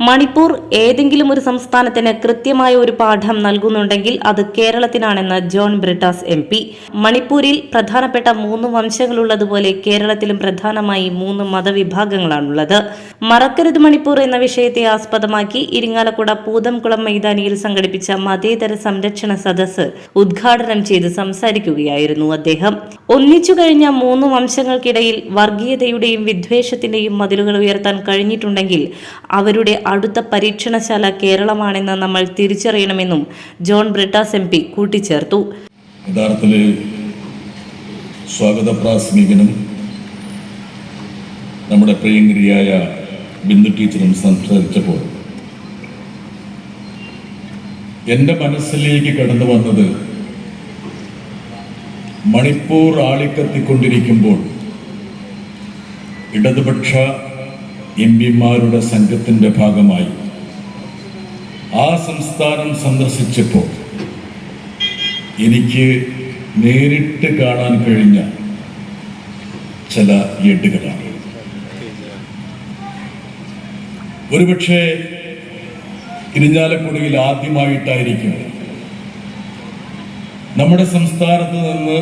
മണിപ്പൂർ ഏതെങ്കിലും ഒരു സംസ്ഥാനത്തിന് കൃത്യമായ ഒരു പാഠം നൽകുന്നുണ്ടെങ്കിൽ അത് കേരളത്തിനാണെന്ന് ജോൺ ബ്രിട്ടാസ് എം പി. മണിപ്പൂരിൽ പ്രധാനപ്പെട്ട മൂന്ന് വംശങ്ങളുള്ളതുപോലെ കേരളത്തിലും പ്രധാനമായി മൂന്ന് മതവിഭാഗങ്ങളാണുള്ളത്. മറക്കരുത് മണിപ്പൂർ എന്ന വിഷയത്തെ ആസ്പദമാക്കി ഇരിങ്ങാലക്കുട പൂതംകുളം മൈതാനിയിൽ സംഘടിപ്പിച്ച മതേതര സംരക്ഷണ സദസ്സ് ഉദ്ഘാടനം ചെയ്ത് സംസാരിക്കുകയായിരുന്നു അദ്ദേഹം. ഒന്നിച്ചു കഴിഞ്ഞ മൂന്ന് വംശങ്ങൾക്കിടയിൽ വർഗീയതയുടെയും വിദ്വേഷത്തിന്റെയും മതിലുകൾ ഉയർത്താൻ കഴിഞ്ഞിട്ടുണ്ടെങ്കിൽ അവരുടെ അടുത്ത പരീക്ഷണശാല കേരളമാണെന്ന് നമ്മൾ തിരിച്ചറിയണമെന്നും ജോൺ ബ്രിട്ടാസ് എം പി കൂട്ടിച്ചേർത്തു. യഥാർത്ഥത്തിൽ സ്വാഗത പ്രാസംഗികനും നമ്മുടെ പ്രിയങ്കരിയായ ബിന്ദു ടീച്ചറും സംസാരിച്ചപ്പോൾ എന്റെ മനസ്സിലേക്ക് കടന്നു വന്നത് മണിപ്പൂർ ആളിക്കത്തിക്കൊണ്ടിരിക്കുമ്പോൾ ഇടതുപക്ഷ എം പിമാരുടെ സംഘത്തിന്റെ ഭാഗമായി ആ സംസ്ഥാനം സന്ദർശിച്ചപ്പോൾ എനിക്ക് നേരിട്ട് കാണാൻ കഴിഞ്ഞ ചില ഏട്ടുകളാണ് ഒരുപക്ഷെ ഇരിഞ്ഞാലക്കുടയിൽ ആദ്യമായിട്ടായിരിക്കും നമ്മുടെ സംസ്ഥാനത്ത് നിന്ന്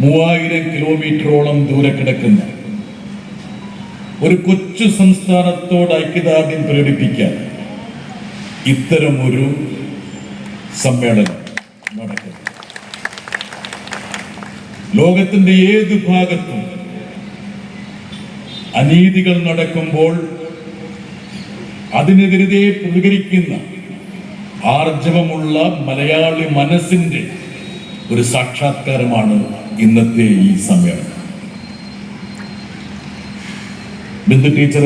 മൂവായിരം കിലോമീറ്ററോളം ദൂരെ കിടക്കുന്ന ഒരു കൊച്ചു സംസ്ഥാനത്തോട് ഐക്യദാർഢ്യം പ്രകടിപ്പിക്കാൻ ഇത്തരം ഒരു സമ്മേളനം നടക്കുന്നു. ലോകത്തിന്റെ ഏത് ഭാഗത്തും അനീതികൾ നടക്കുമ്പോൾ അതിനെതിരെ പ്രതികരിക്കുന്ന ആർജവമുള്ള മലയാളി മനസ്സിന്റെ ഒരു സാക്ഷാത്കാരമാണ് ഇന്നത്തെ ഈ സമ്മേളനം. ബിന്ദു ടീച്ചർ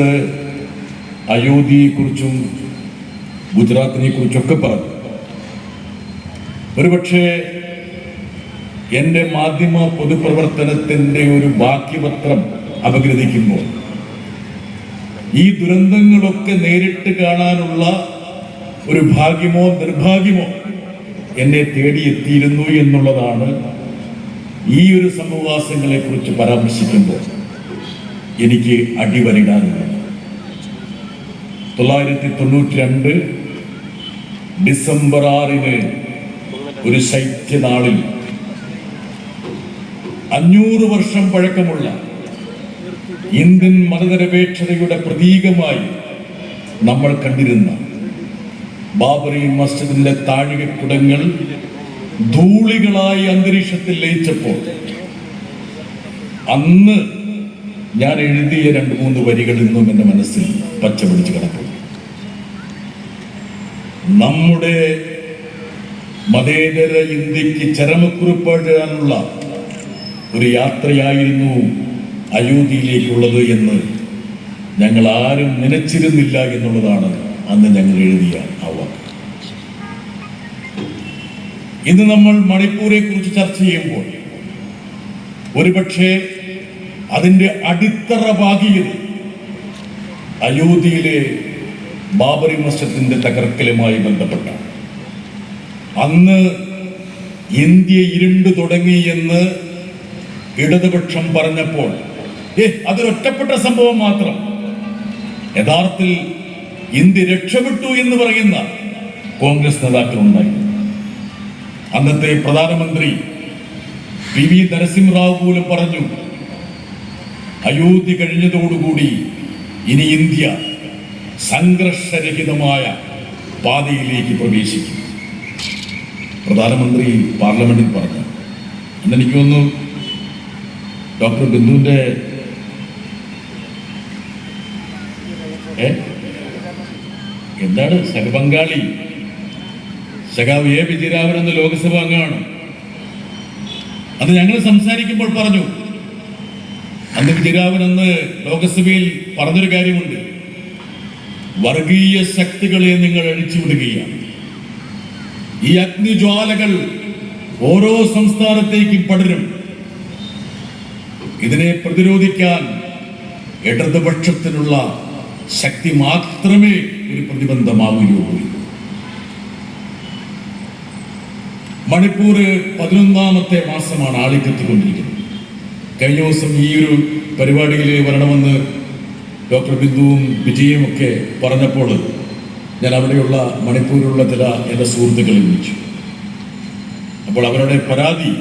അയോധ്യയെക്കുറിച്ചും ഗുജറാത്തിനെ കുറിച്ചൊക്കെ പറഞ്ഞു. ഒരുപക്ഷെ എന്റെ മാധ്യമ പൊതുപ്രവർത്തനത്തിന്റെ ഒരു ബാക്കിപത്രം അപഗ്രഥിക്കുമ്പോൾ ഈ ദുരന്തങ്ങളൊക്കെ നേരിട്ട് കാണാനുള്ള ഒരു ഭാഗ്യമോ നിർഭാഗ്യമോ എന്നെ തേടിയെത്തിയിരുന്നു എന്നുള്ളതാണ് ഈ ഒരു സമവാസങ്ങളെ കുറിച്ച് പരാമർശിക്കുമ്പോൾ. എനിക്ക് അടിവരിടാറുള്ളത് തൊള്ളായിരത്തി തൊണ്ണൂറ്റി രണ്ട് ഡിസംബർ ആറിന് ഒരു ശൈത്യനാളിൽ അഞ്ഞൂറ് വർഷം പഴക്കമുള്ള ഇന്ത്യൻ മതനിരപേക്ഷതയുടെ പ്രതീകമായി നമ്മൾ കണ്ടിരുന്ന ബാബറി മസ്ജിദിന്റെ താഴികക്കുടങ്ങൾ ധൂളികളായി അന്തരീക്ഷത്തിൽ ലയിച്ചപ്പോൾ അന്ന് ഞാൻ എഴുതിയ രണ്ട് മൂന്ന് വരികൾ ഇന്നും എന്റെ മനസ്സിൽ പച്ച പിടിച്ച് കിടക്കും. നമ്മുടെ മതേതര ഇന്ത്യയ്ക്ക് ചരമക്കുറിപ്പ് എഴുതാനുള്ള ഒരു യാത്രയായിരുന്നു അയോധ്യയിലേക്കുള്ളത് എന്ന് ഞങ്ങൾ ആരും നനച്ചിരുന്നില്ല എന്നുള്ളതാണ് അന്ന് ഞങ്ങൾ എഴുതിയ ആ വാക്ക്. ഇന്ന് നമ്മൾ മണിപ്പൂരെ കുറിച്ച് ചർച്ച ചെയ്യുമ്പോൾ ഒരുപക്ഷെ അതിന്റെ അടിത്തറ പാകിയത് അയോധ്യയിലെ ബാബറി മസ്ജിദിന്റെ തകർക്കലുമായി ബന്ധപ്പെട്ട. അന്ന് ഇന്ത്യ ഇരുണ്ട് തുടങ്ങി എന്ന് ഇടതുപക്ഷം പറഞ്ഞപ്പോൾ ഏ അതൊരൊറ്റപ്പെട്ട സംഭവം മാത്രം. യഥാർത്ഥത്തിൽ ഇന്ത്യ രക്ഷപ്പെട്ടു എന്ന് പറയുന്ന കോൺഗ്രസ് നേതാക്കളുണ്ടായി. അന്നത്തെ പ്രധാനമന്ത്രി പി വി നരസിംഹറാവു പോലും പറഞ്ഞു അയോധ്യ കഴിഞ്ഞതോടുകൂടി ഇനി ഇന്ത്യ സംഘർഷരഹിതമായ പാതയിലേക്ക് പ്രവേശിക്കും. പ്രധാനമന്ത്രി പാർലമെന്റിൽ പറഞ്ഞു. അന്ന് എനിക്ക് തോന്നുന്നു ഡോക്ടർ ബിന്ദുവിന്റെ ഏ? എന്താണ് സഹപങ്കാളി? സഖാവ് എ വിജയരാമൻ എന്ന ലോക്സഭ അംഗമാണ്. അത് ഞങ്ങൾ സംസാരിക്കുമ്പോൾ പറഞ്ഞു. അന്ന് വിജയരാമൻ അന്ന് ലോകസഭയിൽ പറഞ്ഞൊരു കാര്യമുണ്ട്. വർഗീയ ശക്തികളെ നിങ്ങൾ അഴിച്ചുവിടുകയാണ് ഈ അഗ്നിജ്വാലകൾ ഓരോ സംസ്ഥാനത്തേക്കും പടരും. ഇതിനെ പ്രതിരോധിക്കാൻ ഇടതുപക്ഷത്തിനുള്ള ശക്തി മാത്രമേ ഒരു പ്രതിബന്ധമാവുകയുള്ളൂ. മണിപ്പൂർ പതിനൊന്നാമത്തെ മാസമാണ് ആളിക്കത്തിക്കൊണ്ടിരിക്കുന്നത്. കഴിഞ്ഞ ദിവസം ഈ ഒരു പരിപാടിയിൽ വരണമെന്ന് ഡോക്ടർ ബിന്ദുവും വിജയും ഒക്കെ പറഞ്ഞപ്പോൾ ഞാൻ അവിടെയുള്ള മണിപ്പൂരിലുള്ള ചില എന്റെ സുഹൃത്തുക്കളെ വിളിച്ചു. അപ്പോൾ അവരുടെ പരാതി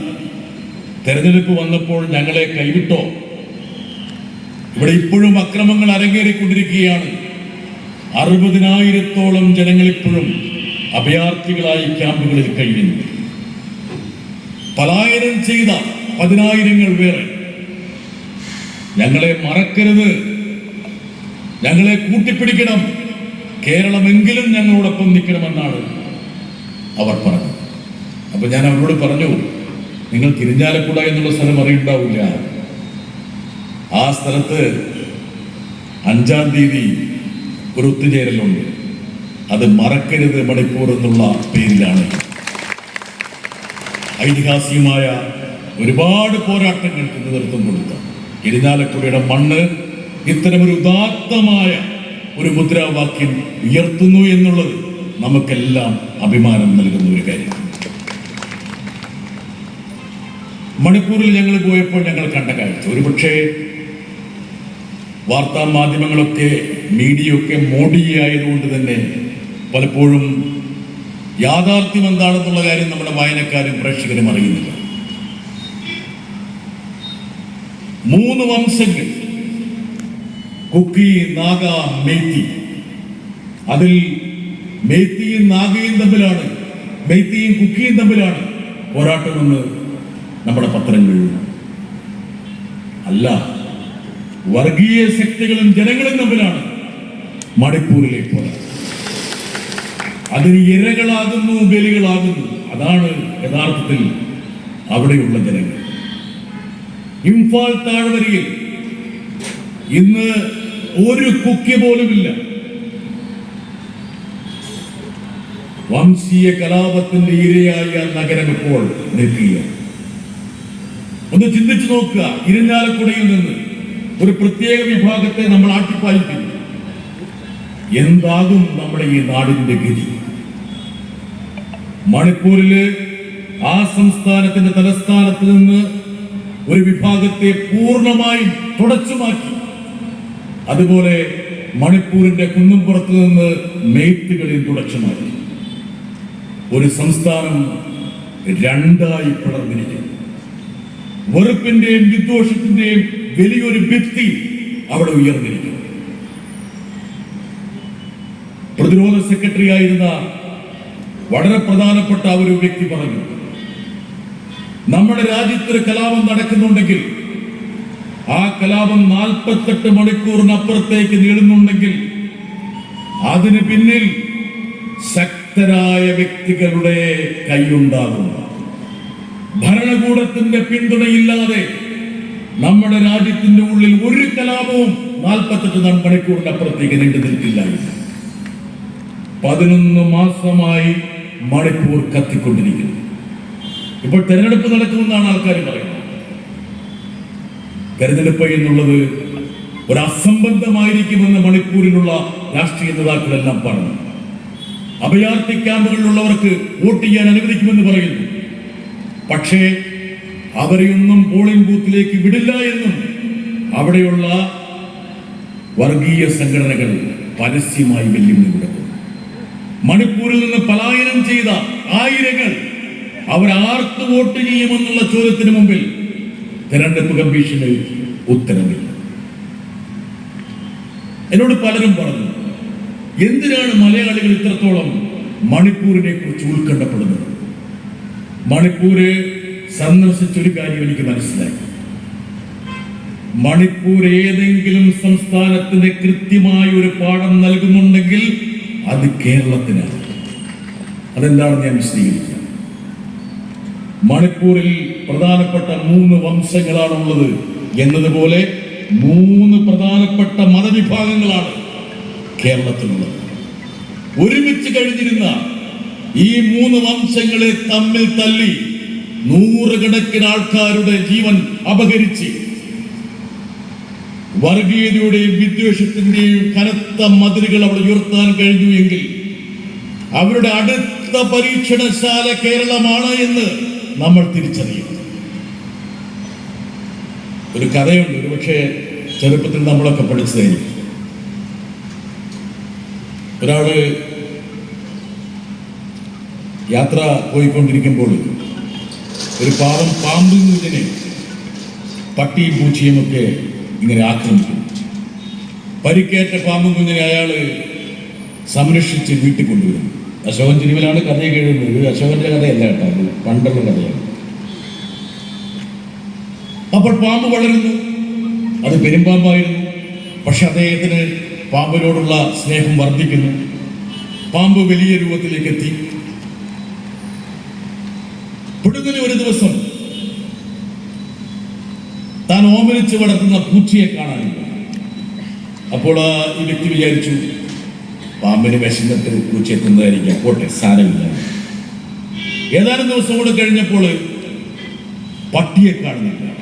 തെരഞ്ഞെടുപ്പ് വന്നപ്പോൾ ഞങ്ങളെ കൈവിട്ടോ? ഇവിടെ ഇപ്പോഴും അക്രമങ്ങൾ അരങ്ങേറിക്കൊണ്ടിരിക്കുകയാണ്. അറുപതിനായിരത്തോളം ജനങ്ങൾ ഇപ്പോഴും അഭയാർത്ഥികളായി ക്യാമ്പുകളിൽ കഴിയുന്നു. പലായനം ചെയ്ത പതിനായിരങ്ങൾ വേറെ. ഞങ്ങളെ മറക്കരുത്. ഞങ്ങളെ കൂട്ടിപ്പിടിക്കണം. കേരളമെങ്കിലും ഞങ്ങളോടൊപ്പം നിൽക്കണമെന്നാണ് അവർ പറഞ്ഞത്. അപ്പൊ ഞാൻ അവരോട് പറഞ്ഞു നിങ്ങൾ തിരിഞ്ഞാലക്കുട എന്നുള്ള സ്ഥലം അറിയുണ്ടാവില്ല. ആ സ്ഥലത്ത് അഞ്ചാം തീയതി ഒരു ഒത്തുചേരലുണ്ട്. അത് മറക്കരുത് മണിപ്പൂർ എന്നുള്ള പേരിലാണ്. ഐതിഹാസികമായ ഒരുപാട് പോരാട്ടങ്ങൾക്ക് നേതൃത്വം കൊടുത്ത ഇരിഞ്ഞാലക്കുടയുടെ മണ്ണ് ഇത്തരമൊരു ഉദാത്തമായ ഒരു മുദ്രാവാക്യം ഉയർത്തുന്നു എന്നുള്ളത് നമുക്കെല്ലാം അഭിമാനം നൽകുന്ന ഒരു കാര്യം. മണിപ്പൂരിൽ ഞങ്ങൾ പോയപ്പോൾ ഞങ്ങൾ കണ്ട കാഴ്ച. ഒരുപക്ഷെ വാർത്താ മാധ്യമങ്ങളൊക്കെ മീഡിയയൊക്കെ മോഡിയായതുകൊണ്ട് തന്നെ പലപ്പോഴും യാഥാർത്ഥ്യം എന്താണെന്നുള്ള കാര്യം നമ്മുടെ വായനക്കാരും പ്രേക്ഷകരും അറിയുന്നില്ല. മൂന്ന് വംശങ്ങൾ. കുക്കി നാഗ മേത്തി. അതിൽ മേത്തിയും നാഗയും തമ്മിലാണ് മേത്തിയും കുക്കിയും തമ്മിലാണ് പോരാട്ടമെന്ന് നമ്മുടെ പത്രങ്ങൾ അല്ല വർഗീയ ശക്തികളും ജനങ്ങളും തമ്മിലാണ് മണിപ്പൂരിലെ പോരാട്ടം. അതിന് ഇരകളാകുന്നു ബലികളാകുന്നു. അതാണ് യഥാർത്ഥത്തിൽ അവിടെയുള്ള ജനങ്ങൾ. ഇംഫാൽ താഴ്വരയിൽ ഇന്ന് ഒരു കുക്കി പോലുമില്ല വംശീയ കലാപത്തിന്റെ ഇരയായ ആ നഗരം ഇപ്പോൾ നിൽക്കുക ഒന്ന് ചിന്തിച്ചു നോക്കുക ഇരിഞ്ഞാലക്കുടയിൽ നിന്ന് ഒരു പ്രത്യേക വിഭാഗത്തെ നമ്മൾ ആട്ടിപ്പാലിക്കുന്നു എന്താകും നമ്മുടെ ഈ നാടിന്റെ ഗതി? മണിപ്പൂരിലെ ആ സംസ്ഥാനത്തിന്റെ തലസ്ഥാനത്ത് നിന്ന് ഒരു വിഭാഗത്തെ പൂർണമായും തുടച്ചുമാക്കി അതുപോലെ മണിപ്പൂരിന്റെ കുന്നുംപുറത്ത് നിന്ന് മെയ്ത്തുകളിൽ തുടച്ചുമാക്കി ഒരു സംസ്ഥാനം രണ്ടായി പിളർന്നിരിക്കുന്നു. വെറുപ്പിന്റെയും വിദ്വേഷത്തിന്റെയും വലിയൊരു ഭിത്തി അവിടെ ഉയർന്നിരിക്കുന്നു. പ്രതിരോധ സെക്രട്ടറി ആയിരുന്ന വളരെ പ്രധാനപ്പെട്ട ഒരു വ്യക്തി പറഞ്ഞു നമ്മുടെ രാജ്യത്തൊരു കലാപം നടക്കുന്നുണ്ടെങ്കിൽ ആ കലാപം നാൽപ്പത്തെട്ട് മണിക്കൂറിനപ്പുറത്തേക്ക് നീളുന്നുണ്ടെങ്കിൽ അതിന് പിന്നിൽ ശക്തരായ വ്യക്തികളുടെ കൈയുണ്ടാകും. ഭരണകൂടത്തിന്റെ പിന്തുണയില്ലാതെ നമ്മുടെ രാജ്യത്തിന്റെ ഉള്ളിൽ ഒരു കലാപവും നാൽപ്പത്തെട്ട് മണിക്കൂറിനപ്പുറത്തേക്ക് നീണ്ടു നിൽക്കില്ല. പതിനൊന്ന് മാസമായി മണിക്കൂർ കത്തിക്കൊണ്ടിരിക്കുന്നു. ഇപ്പോൾ തെരഞ്ഞെടുപ്പ് നടക്കുമെന്നാണ് ആൾക്കാർ പറയുന്നത്. തെരഞ്ഞെടുപ്പ് എന്നുള്ളത് ഒരു അസംബന്ധമായിരിക്കുമെന്ന് മണിപ്പൂരിലുള്ള രാഷ്ട്രീയ നേതാക്കളെല്ലാം പറഞ്ഞു. അഭയാർത്ഥി ക്യാമ്പുകളിലുള്ളവർക്ക് വോട്ട് ചെയ്യാൻ അനുവദിക്കുമെന്ന് പറയുന്നു. പക്ഷേ അവരെയൊന്നും പോളിംഗ് ബൂത്തിലേക്ക് വിടില്ല എന്നും അവിടെയുള്ള വർഗീയ സംഘടനകൾ പരസ്യമായി വെല്ലുവിളി കൊടുക്കുന്നു. മണിപ്പൂരിൽ നിന്ന് പലായനം ചെയ്ത ആയിരങ്ങൾ അവർ ആർക്ക് വോട്ട് ചെയ്യുമെന്നുള്ള ചോദ്യത്തിന് മുമ്പിൽ തെരഞ്ഞെടുപ്പ് കമ്മീഷന് ഉത്തരവില്ല എന്നോട് പലരും പറഞ്ഞു എന്തിനാണ് മലയാളികൾ ഇത്രത്തോളം മണിപ്പൂരിനെ കുറിച്ച് ഉത്കണ്ഠപ്പെടുന്നത്? മണിപ്പൂര് സന്ദർശിച്ചൊരു കാര്യം എനിക്ക് മനസ്സിലായി. മണിപ്പൂർ ഏതെങ്കിലും സംസ്ഥാനത്തിന് കൃത്യമായ ഒരു പാഠം നൽകുന്നുണ്ടെങ്കിൽ അത് കേരളത്തിനാണ്. അതെന്താണെന്ന് ഞാൻ വിശദീകരിക്കാം മണിപ്പൂരിൽ പ്രധാനപ്പെട്ട മൂന്ന് വംശങ്ങളാണ് ഉള്ളത് എന്നതുപോലെ മൂന്ന് പ്രധാനപ്പെട്ട മതവിഭാഗങ്ങളാണ് കേരളത്തിലുള്ളത്. ഒരുമിച്ച് കഴിഞ്ഞിരുന്ന ഈ മൂന്ന് വംശങ്ങളെ തമ്മിൽ തല്ലി നൂറുകണക്കിന് ആൾക്കാരുടെ ജീവൻ അപഹരിച്ച് വർഗീയതയുടെയും വിദ്വേഷത്തിന്റെയും കനത്ത മതിലുകൾ അവിടെ ഉയർത്താൻ കഴിഞ്ഞു എങ്കിൽ അവരുടെ അടുത്ത പരീക്ഷണശാല കേരളമാണ് എന്ന് നമ്മൾ തിരിച്ചറിയും. ഒരു കഥയുണ്ട്. ഒരു പക്ഷേ ചെറുപ്പത്തിൽ നമ്മളൊക്കെ പഠിച്ചതായിരിക്കും ഒരാൾ യാത്ര പോയിക്കൊണ്ടിരിക്കുമ്പോൾ ഒരു പാവം പാമ്പ് കുഞ്ഞിനെ പട്ടിയും പൂച്ചയും ഒക്കെ ഇങ്ങനെ ആക്രമിക്കും. പരിക്കേറ്റ പാമ്പും കുഞ്ഞിനെ അയാൾ സംരക്ഷിച്ച് വീട്ടിൽ കൊണ്ടുവരും. അശോകൻ തിരുവിലാണ് കഥയൊക്കെ എഴുതുന്നത് ഇത് അശോകന്റെ കഥയല്ല കേട്ടോ പണ്ടുള്ള കഥയാണ്. അപ്പോൾ പാമ്പ് വളരുന്നു. അത് പെരുമ്പാമ്പായിരുന്നു. പക്ഷെ അദ്ദേഹത്തിന് പാമ്പിനോടുള്ള സ്നേഹം വർദ്ധിക്കുന്നു. പാമ്പ് വലിയ രൂപത്തിലേക്ക് എത്തി. പിടുങ്ങിന് ഒരു ദിവസം താൻ ഓമനിച്ച് വളർത്തുന്ന പൂച്ചയെ കാണാനില്ല. അപ്പോൾ ആ ഈ വ്യക്തി വിചാരിച്ചു പാമ്പിന് വിശന്നിട്ട് പൂച്ച എത്തുന്നതായിരിക്കാം പോട്ടെ സാരമില്ല. ഏതാനും ദിവസം കൂടെ കഴിഞ്ഞപ്പോൾ പട്ടിയെ കാണുന്നില്ല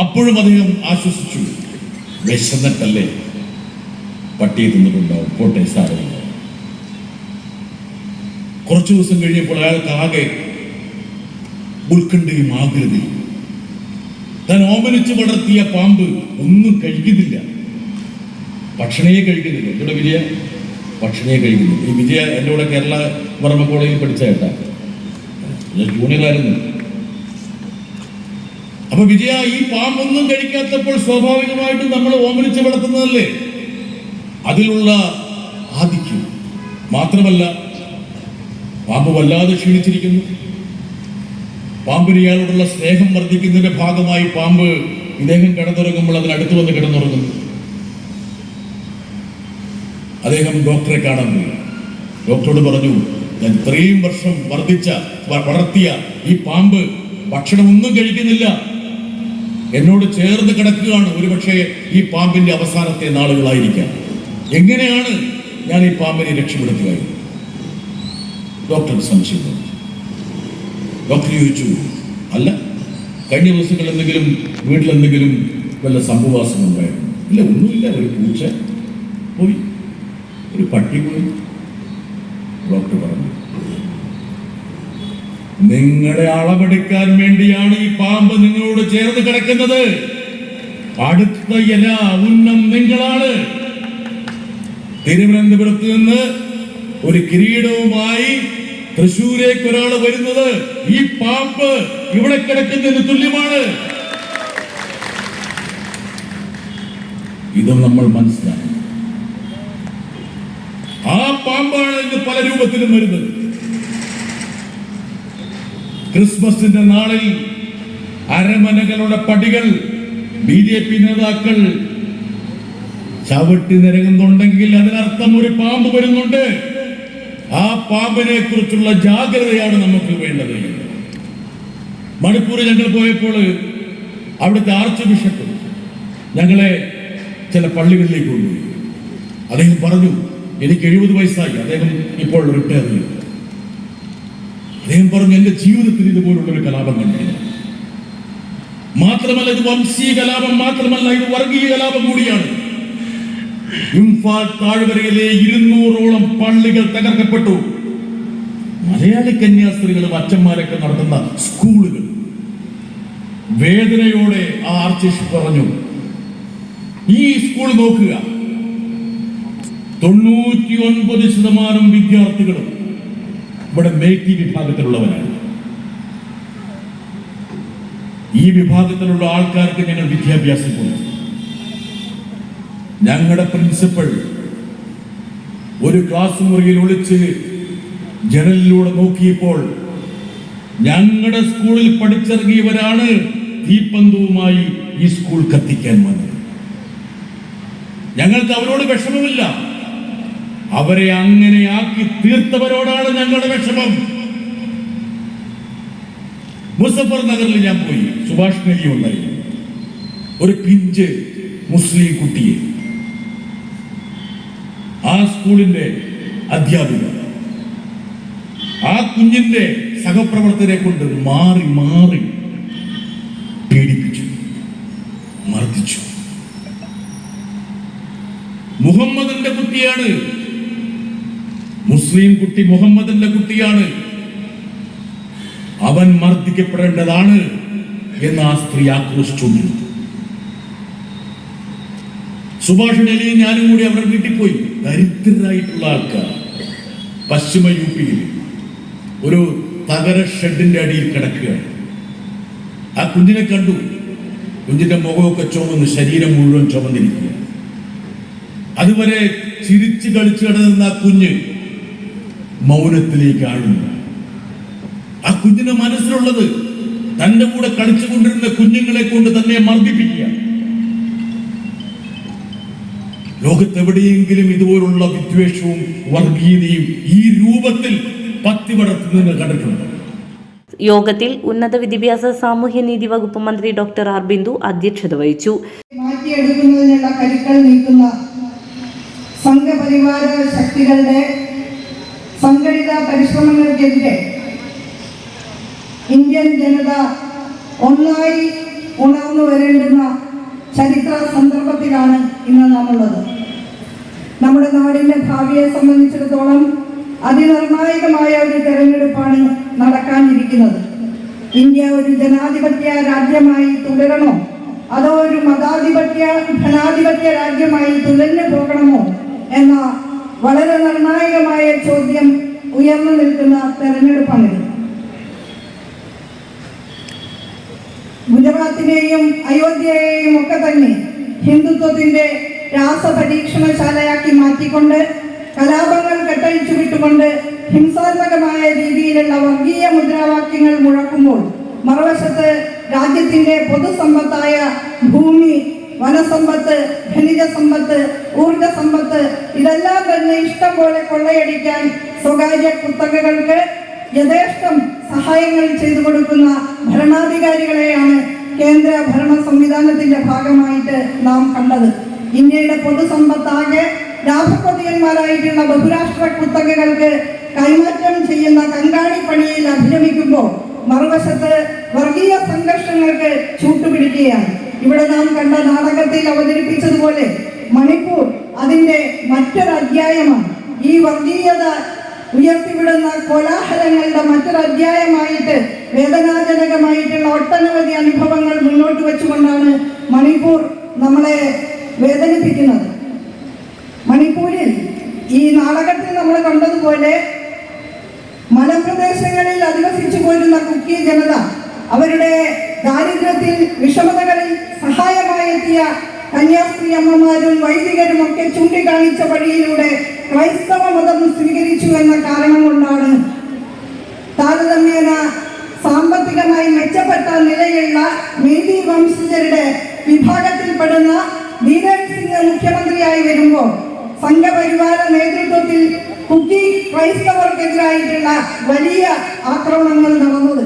അപ്പോഴും അദ്ദേഹം ആശ്വസിച്ചു വിശന്നിട്ടല്ലേ പട്ടിയെ തിന്നിട്ടുണ്ടാവും. പോട്ടെ സാരമില്ല. കുറച്ചു ദിവസം കഴിഞ്ഞപ്പോൾ അയാൾക്ക് ആകെ ഉത്കണ്ഠയും ആകൃതിയും. താൻ ഓമനിച്ച് വളർത്തിയ പാമ്പ് ഒന്നും കഴിക്കുന്നില്ല. ഭക്ഷണയെ കഴിക്കുന്നില്ല. ഇവിടെ വിജയ? ഭക്ഷണയെ കഴിക്കുന്നില്ല. ഈ വിജയ എന്റെ കൂടെ കേരള വർമ്മ കോളേജിൽ പഠിച്ച കേട്ടാ ഞാൻ ജൂനിയറായിരുന്നു. അപ്പൊ വിജയ ഈ പാമ്പൊന്നും കഴിക്കാത്തപ്പോൾ സ്വാഭാവികമായിട്ടും നമ്മൾ ഓമനിച്ച് വളർത്തുന്നതല്ലേ? അതിലുള്ള ആധിക്യം. മാത്രമല്ല പാമ്പ് വല്ലാതെ ക്ഷീണിച്ചിരിക്കുന്നു. പാമ്പിന് ഇയാളോടുള്ള സ്നേഹം വർദ്ധിക്കുന്നതിന്റെ ഭാഗമായി പാമ്പ് ഇദ്ദേഹം കിടന്നുറങ്ങുമ്പോൾ അതിനടുത്ത് വന്ന് കിടന്നുറങ്ങുന്നു. അദ്ദേഹം ഡോക്ടറെ കാണാൻ പോയി. ഡോക്ടറോട് പറഞ്ഞു ഞാൻ ഇത്രയും വർഷം വർദ്ധിച്ച വളർത്തിയ ഈ പാമ്പ് ഭക്ഷണമൊന്നും കഴിക്കുന്നില്ല. എന്നോട് ചേർന്ന് കിടക്കുകയാണ്. ഒരുപക്ഷെ ഈ പാമ്പിന്റെ അവസാനത്തെ നാളുകളായിരിക്കാം. എങ്ങനെയാണ് ഞാൻ ഈ പാമ്പിനെ രക്ഷപ്പെടുത്തുക? ഡോക്ടർ സംശയം ഡോക്ടർ ചോദിച്ചു അല്ല കഴിഞ്ഞ ദിവസങ്ങളിൽ എന്തെങ്കിലും വീട്ടിലെന്തെങ്കിലും വല്ല സംഭവാസം ഉണ്ടായിരുന്നു ഇല്ല ഒന്നുമില്ല. ഒരു പൂച്ച പോയി. ഒരു പട്ടി പോയി ഡോക്ടർ പറഞ്ഞു. നിങ്ങളെ അളവെടുക്കാൻ വേണ്ടിയാണ് ഈ പാമ്പ് നിങ്ങളോട് ചേർന്ന് കിടക്കുന്നത്. അടുത്ത ഇല ഉന്നം നിങ്ങളാണ്. തിരുവനന്തപുരത്ത് നിന്ന് ഒരു കിരീടവുമായി തൃശൂരേക്ക് ഒരാൾ വരുന്നത് ഈ പാമ്പ് ഇവിടെ കിടക്കുന്നതിന് തുല്യമാണ്. ഇത് നമ്മൾ മനസ്സിലാക്കണം. ആ പാമ്പാണ് ഇന്ന് പല രൂപത്തിലും വരുന്നത്. ക്രിസ്മസിന്റെ നാളിൽ അരമനകളുടെ പടികൾ ബി ജെ പി നേതാക്കൾ ചവിട്ടി നിരങ്ങുന്നുണ്ടെങ്കിൽ അതിനർത്ഥം ഒരു പാമ്പ് വരുന്നുണ്ട്. ആ പാമ്പിനെ കുറിച്ചുള്ള ജാഗ്രതയാണ് നമുക്ക് വേണ്ടത്. മണിപ്പൂർ ഞങ്ങൾ പോയപ്പോൾ അവിടുത്തെ ആർച്ച് ബിഷപ്പ് ഞങ്ങളെ ചില പള്ളികളിലേക്ക് കൊണ്ടുപോയി. അദ്ദേഹം പറഞ്ഞു എനിക്ക് എഴുപത് വയസ്സായി. അദ്ദേഹം ഇപ്പോൾ റിട്ടയർ ചെയ്തു അദ്ദേഹം പറഞ്ഞു എന്റെ ജീവിതത്തിൽ ഇതുപോലുള്ള ഒരു കലാപം കണ്ടില്ല മാത്രമല്ല ഇത് വംശീയ കലാപം മാത്രമല്ല ഇത് വർഗീയ കലാപം കൂടിയാണ്. ഇംഫാൽ താഴ്വരയിലെ ഇരുന്നൂറോളം പള്ളികൾ തകർക്കപ്പെട്ടു. മലയാളി കന്യാസ്ത്രീകളും അച്ഛന്മാരൊക്കെ നടത്തുന്ന സ്കൂളുകൾ. വേദനയോടെ ആ ആർച്ച് പറഞ്ഞു ഈ സ്കൂൾ നോക്കുക. തൊണ്ണൂറ്റി ഒൻപത് ശതമാനം വിദ്യാർത്ഥികളും ഇവിടെ മേറ്റി വിഭാഗത്തിലുള്ളവരാണ്. ഈ വിഭാഗത്തിലുള്ള ആൾക്കാർക്ക് ഞങ്ങൾ വിദ്യാഭ്യാസം കൊടുത്തു ഞങ്ങളുടെ പ്രിൻസിപ്പൾ ഒരു ക്ലാസ് മുറിയിൽ ഒളിച്ച് ജനലിലൂടെ നോക്കിയപ്പോൾ ഞങ്ങളുടെ സ്കൂളിൽ പഠിച്ചിറങ്ങിയവരാണ് തീപ്പന്തവുമായി ഈ സ്കൂൾ കത്തിക്കാൻ വന്നത്. ഞങ്ങൾക്ക് അവരോട് വിഷമമില്ല. അവരെ അങ്ങനെയാക്കി തീർത്തവരോടാണ് ഞങ്ങളുടെ വിഷമം. മുസഫർ നഗറിൽ ഞാൻ പോയി. സുഭാഷ് നെല്ലി ഉണ്ടായി. ഒരു പിഞ്ച് മുസ്ലിം കുട്ടിയെ. ആ സ്കൂളിന്റെ അധ്യാപിക. ആ കുഞ്ഞിന്റെ സഹപ്രവർത്തകരെ കൊണ്ട് മാറി മാറി പീഡിപ്പിച്ചു. മർദ്ദിച്ചു. മുഹമ്മദിന്റെ കുട്ടിയാണ് മുസ്ലിം കുട്ടി മുഹമ്മദിന്റെ കുട്ടിയാണ്. അവൻ മർദ്ദിക്കപ്പെടേണ്ടതാണ് എന്ന് ആ സ്ത്രീ ആക്രോശിച്ചുകൊണ്ടിരുന്നു. സുഭാഷ് അലിയും ഞാനും കൂടി അവരെ വീട്ടിൽ പോയി. ദരിദ്രരായിട്ടുള്ള ആൾക്കാർ. പശ്ചിമ യു പിയിൽ ഒരു തകര ഷെഡിന്റെ അടിയിൽ കിടക്കുകയാണ്. ആ കുഞ്ഞിനെ കണ്ടു. കുഞ്ഞിന്റെ മുഖമൊക്കെ ചുമന്ന് ശരീരം മുഴുവൻ ചുമന്നിരിക്കുക അതുവരെ ചിരിച്ചു കളിച്ചു കിടന്ന ആ കുഞ്ഞ് മൗനത്തിലേക്ക് ആഴുന്നു. ആ കുഞ്ഞിന്റെ മനസ്സിലുള്ളത് തന്റെ കൂടെ കളിച്ചുകൊണ്ടിരുന്ന കുഞ്ഞുങ്ങളെ കൊണ്ട് തന്നെ മർദ്ദിപ്പിക്കുക. ലോകത്തെവിടെയെങ്കിലും ഇതുപോലുള്ള വിദ്വേഷവും വർഗീയതയും ഈ രൂപത്തിൽ പത്തി വളർത്തുന്നതിന് കണ്ടിട്ടുണ്ട്. യോഗത്തിൽ ഉന്നത വിദ്യാഭ്യാസ സാമൂഹ്യനീതി വകുപ്പ് മന്ത്രി ഡോക്ടർ ആർ ബിന്ദു അധ്യക്ഷത വഹിച്ചു. മാറ്റിയെടുക്കുന്നതിനുള്ള കരുക്കൾ നീക്കുന്ന സംഘപരിവാര ശക്തികളുടെ സംഘടിത പരിശ്രമങ്ങൾക്കെതിരെ ഇന്ത്യൻ ജനത ഒന്നായി ഉണർന്നു വരേണ്ടുന്ന ചരിത്ര സന്ദർഭത്തിലാണ് ഇന്ന് നാം ഉള്ളത് നമ്മുടെ നാടിന്റെ ഭാവിയെ സംബന്ധിച്ചിടത്തോളം അതിനിർണായകമായ ഒരു തെരഞ്ഞെടുപ്പാണ് നടക്കാനിരിക്കുന്നത്. ഇന്ത്യ ഒരു ജനാധിപത്യ രാജ്യമായി തുടരണോ? അതോ ഒരു മതാധിപത്യ ധനാധിപത്യ രാജ്യമായി തുലഞ്ഞു പോകണമോ? എന്ന വളരെ നിർണായകമായ ചോദ്യം ഉയർന്നു നിൽക്കുന്ന തെരഞ്ഞെടുപ്പാണിത്. ഗുജറാത്തിനെയും അയോധ്യയെയും ഒക്കെ തന്നെ ഹിന്ദുത്വത്തിന്റെ രാസപരീക്ഷണശാലയാക്കി മാറ്റിക്കൊണ്ട് കലാപങ്ങൾ കെട്ടഴിച്ചു വിട്ടുകൊണ്ട് ഹിംസാത്മകമായ രീതിയിലുള്ള വർഗീയ മുദ്രാവാക്യങ്ങൾ മുഴക്കുമ്പോൾ മറുവശത്ത് രാജ്യത്തിന്റെ പൊതുസമ്പത്തായ ഭൂമി വനസമ്പത്ത് ഖനിജ സമ്പത്ത് ഊർജ സമ്പത്ത് ഇതെല്ലാം തന്നെ ഇഷ്ടം പോലെ കൊള്ളയടിക്കാൻ സ്വകാര്യ കുത്തകകൾക്ക് യഥേഷ്ടം സഹായങ്ങൾ ചെയ്തു കൊടുക്കുന്ന ഭരണാധികാരികളെയാണ് കേന്ദ്ര ഭരണ സംവിധാനത്തിന്റെ ഭാഗമായിട്ട് നാം കണ്ടത്. ഇന്ത്യയുടെ പൊതുസമ്പത്താകെ രാഷ്ട്രപതിയന്മാരായിട്ടുള്ള ബഹുരാഷ്ട്ര കുത്തകകൾക്ക് കൈമാറ്റം ചെയ്യുന്ന കങ്കാണിപ്പണിയിൽ അഭിരമിക്കുമ്പോൾ മറുവശത്ത് വർഗീയ സംഘർഷങ്ങൾക്ക് ചൂട്ടുപിടിക്കുകയാണ്. ഇവിടെ നാം കണ്ട നാടകത്തിൽ അവതരിപ്പിച്ചതുപോലെ മണിപ്പൂർ അതിന്റെ മറ്റൊരു അധ്യായമാണ്. ഈ വർഗീയത ഉയർത്തിവിടുന്ന കോലാഹലങ്ങളുടെ മറ്റൊരു അധ്യായമായിട്ട് വേദനാജനകമായിട്ടുള്ള ഒട്ടനവധി അനുഭവങ്ങൾ മുന്നോട്ട് വെച്ചുകൊണ്ടാണ് മണിപ്പൂർ നമ്മളെ വേദനിപ്പിക്കുന്നത്. മണിപ്പൂരിൽ ഈ നാടകത്തിൽ നമ്മൾ കണ്ടതുപോലെ മലപ്രദേശങ്ങളിൽ അധിവസിച്ചു പോരുന്ന കുക്കി ജനത അവരുടെ ദാരിദ്ര്യത്തിൽ വിഷമതകളിൽ സഹായമായെത്തിയ കന്യാസ്ത്രീ അമ്മമാരും വൈദികരും ഒക്കെ ചൂണ്ടിക്കാണിച്ച വഴിയിലൂടെ ക്രൈസ്തവ മതം സ്വീകരിച്ചു എന്ന കാരണം കൊണ്ടാണ് താരതമ്യേന സാമ്പത്തികമായി മെച്ചപ്പെട്ട നിലയുള്ള മേധി വംശജരുടെ വിഭാഗത്തിൽപ്പെടുന്ന ധീരൻ സിംഗ് മുഖ്യമന്ത്രിയായി വരുമ്പോൾ സംഘപരിവാര നേതൃത്വത്തിൽ കുക്കി ക്രൈസ്തവർക്കെതിരായിട്ടുള്ള വലിയ ആക്രമണങ്ങൾ നടന്നത്.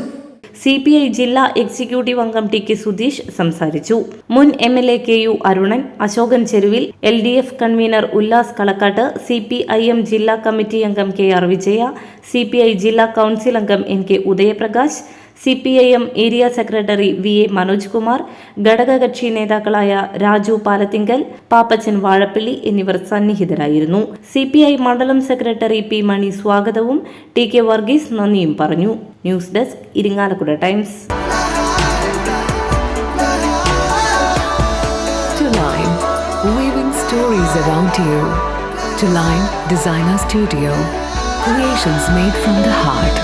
സി പി ഐ ജില്ലാ എക്സിക്യൂട്ടീവ് അംഗം ടി കെ സുധീഷ് സംസാരിച്ചു. മുൻ M L A K U Arunan Ashokan Cheruvil L D F convener Ullas Kalakkattu C P I M ജില്ലാ കമ്മിറ്റി അംഗം K R Vijaya C P I ജില്ലാ council അംഗം N K Udayaprakash C P I M area secretary V A Manoj Kumar ഘടകകക്ഷി നേതാക്കളായ രാജു പാലത്തിങ്കൽ പാപ്പച്ചൻ വാഴപ്പള്ളി എന്നിവർ സന്നിഹിതരായിരുന്നു. C P I മണ്ഡലം secretary P Mani സ്വാഗതവും T K Varghese നന്ദിയും പറഞ്ഞു. News desk Irinjalakuda times. Designer Studio, creations made from the heart.